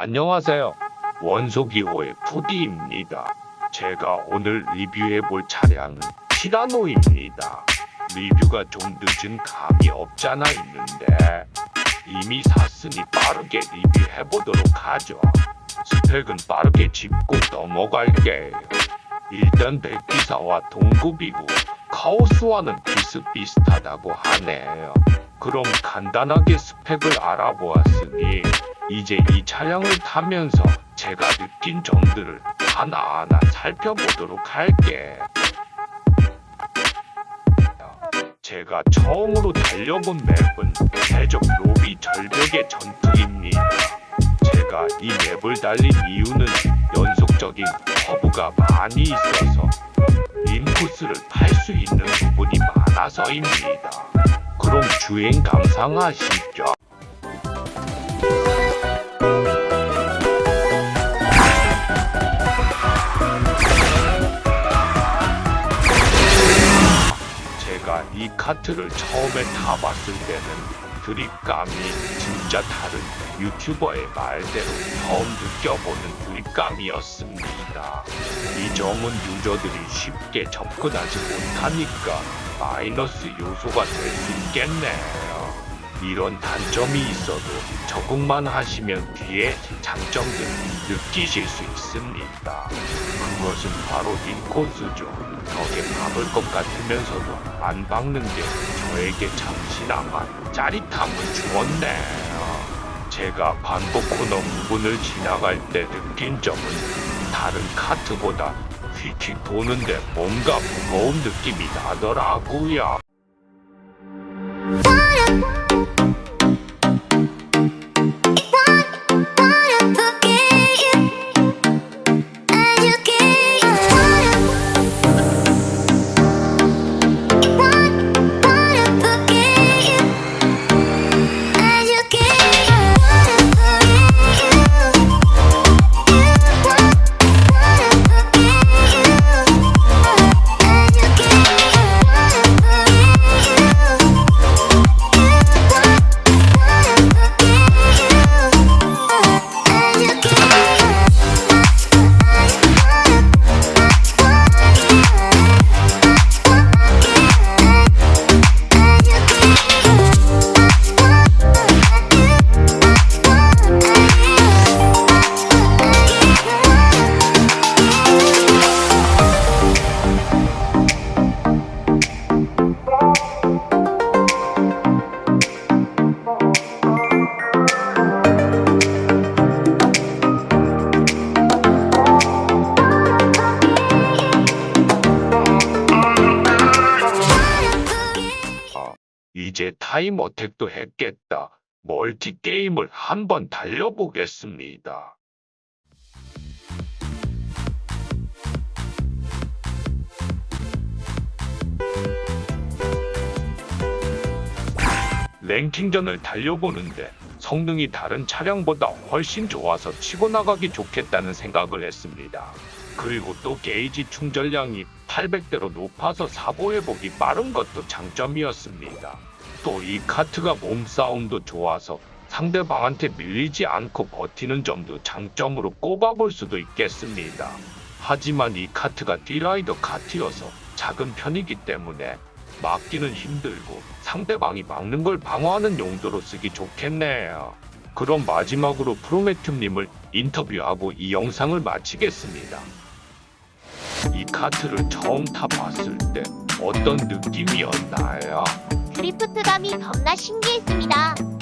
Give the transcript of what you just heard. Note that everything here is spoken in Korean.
안녕하세요. 원소기호의 푸디입니다. 제가 오늘 리뷰해볼 차량은 티라노입니다. 리뷰가 좀 늦은 감이 없잖아 있는데 이미 샀으니 빠르게 리뷰해보도록 하죠. 스펙은 빠르게 짚고 넘어갈게요. 일단 백기사와 동급이고 카오스와는 비슷비슷하다고 하네요. 그럼 간단하게 스펙을 알아보았으니 이제 이 차량을 타면서 제가 느낀 점들을 하나하나 살펴보도록 할게. 제가 처음으로 달려본 맵은 대적 로비 절벽의 전투입니다. 제가 이 맵을 달린 이유는 연속적인 커브가 많이 있어서 인코스를 팔수 있는 부분이 많아서입니다. 그럼 주행 감상하시죠. 제가 이 카트를 처음에 타봤을 때는 드립감이 진짜 다른 유튜버의 말대로 처음 느껴보는 드립감이었습니다. 이 점은 유저들이 쉽게 접근하지 못하니까 마이너스 요소가 될 수 있겠네요. 이런 단점이 있어도 적응만 하시면 뒤에 장점들을 느끼실 수 있습니다. 그것은 바로 인코스죠. 벽에 박을 것 같으면서도 안 박는 게 저에게 잠시나마 짜릿함을 주었네요. 제가 반복 코너 부분을 지나갈 때 느낀 점은 다른 카트보다 휙휙 도는데 뭔가 무거운 느낌이 나더라고요. 이제 타임 어택도 했겠다. 멀티 게임을 한번 달려보겠습니다. 랭킹전을 달려보는데 성능이 다른 차량보다 훨씬 좋아서 치고 나가기 좋겠다는 생각을 했습니다. 그리고 또 게이지 충전량이 800대로 높아서 사보 회복이 빠른 것도 장점이었습니다. 또 이 카트가 몸싸움도 좋아서 상대방한테 밀리지 않고 버티는 점도 장점으로 꼽아볼 수도 있겠습니다. 하지만 이 카트가 디라이더 카트여서 작은 편이기 때문에 막기는 힘들고 상대방이 막는 걸 방어하는 용도로 쓰기 좋겠네요. 그럼 마지막으로 프로메툼님을 인터뷰하고 이 영상을 마치겠습니다. 이 카트를 처음 타봤을 때 어떤 느낌이었나요? 드리프트감이 겁나 신기했습니다.